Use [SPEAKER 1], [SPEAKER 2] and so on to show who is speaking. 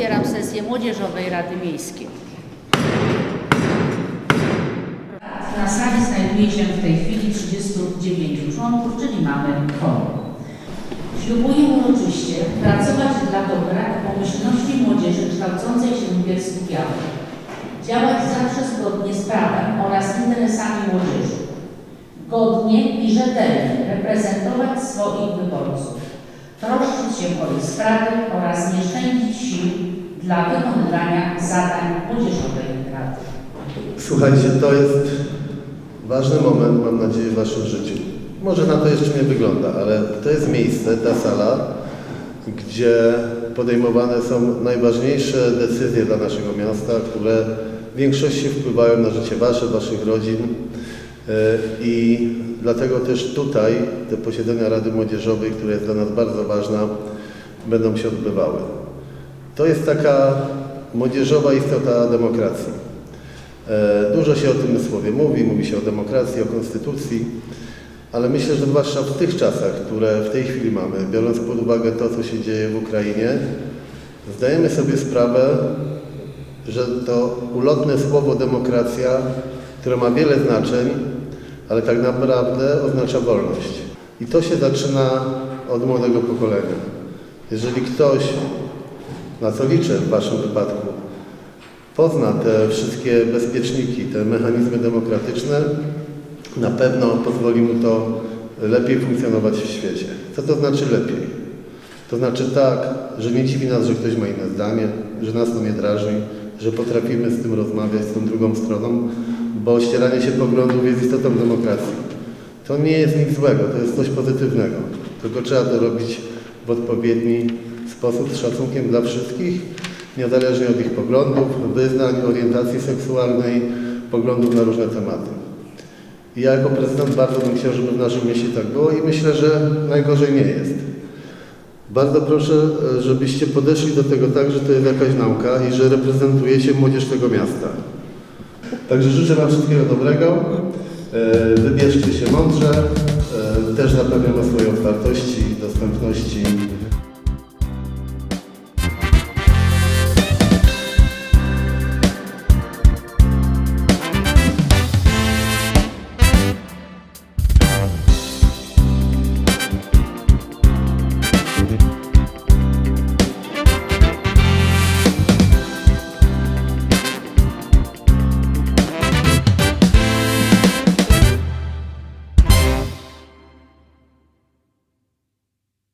[SPEAKER 1] Otwieram sesję Młodzieżowej Rady Miejskiej. Na sali znajduje się w tej chwili 39 członków, czyli mamy forum. Ślubuję uroczyście pracować dla dobra i pomyślności młodzieży kształcącej się w Bielsku Białym. Działać zawsze zgodnie z prawem oraz interesami młodzieży. Godnie i rzetelnie reprezentować swoich wyborców. Troszczyć ich sprawy oraz nie szczędzić sił dla wykonywania zadań Młodzieżowej Rady.
[SPEAKER 2] Słuchajcie, to jest ważny moment, mam nadzieję, w Waszym życiu. Może na to jeszcze nie wygląda, ale to jest miejsce, ta sala, gdzie podejmowane są najważniejsze decyzje dla naszego miasta, które w większości wpływają na życie Wasze, Waszych rodzin. Yy, I dlatego też tutaj te posiedzenia Rady Młodzieżowej, która jest dla nas bardzo ważna, będą się odbywały. To jest taka młodzieżowa istota demokracji. E, Dużo się o tym słowie mówi, mówi się o demokracji, o konstytucji, ale myślę, że zwłaszcza w tych czasach, które w tej chwili mamy, biorąc pod uwagę to, co się dzieje w Ukrainie, zdajemy sobie sprawę, że to ulotne słowo demokracja, które ma wiele znaczeń, ale tak naprawdę oznacza wolność. I to się zaczyna od młodego pokolenia. Jeżeli ktoś, na co liczę w Waszym wypadku, pozna te wszystkie bezpieczniki, te mechanizmy demokratyczne, na pewno pozwoli mu to lepiej funkcjonować w świecie. Co to znaczy lepiej? To znaczy tak, że nie dziwi nas, że ktoś ma inne zdanie, że nas to nie drażni, że potrafimy z tym rozmawiać, z tą drugą stroną, bo ścieranie się poglądów jest istotą demokracji. To nie jest nic złego, to jest coś pozytywnego. Tylko trzeba to robić w odpowiedni sposób, z szacunkiem dla wszystkich, niezależnie od ich poglądów, wyznań, orientacji seksualnej, poglądów na różne tematy. I ja jako prezydent bardzo bym chciał, żeby w naszym mieście tak było i myślę, że najgorzej nie jest. Bardzo proszę, żebyście podeszli do tego tak, że to jest jakaś nauka i że reprezentujecie młodzież tego miasta. Także życzę Wam wszystkiego dobrego. E, Wybierzcie się mądrze. E, Też zapewniam o swojej otwartości, dostępności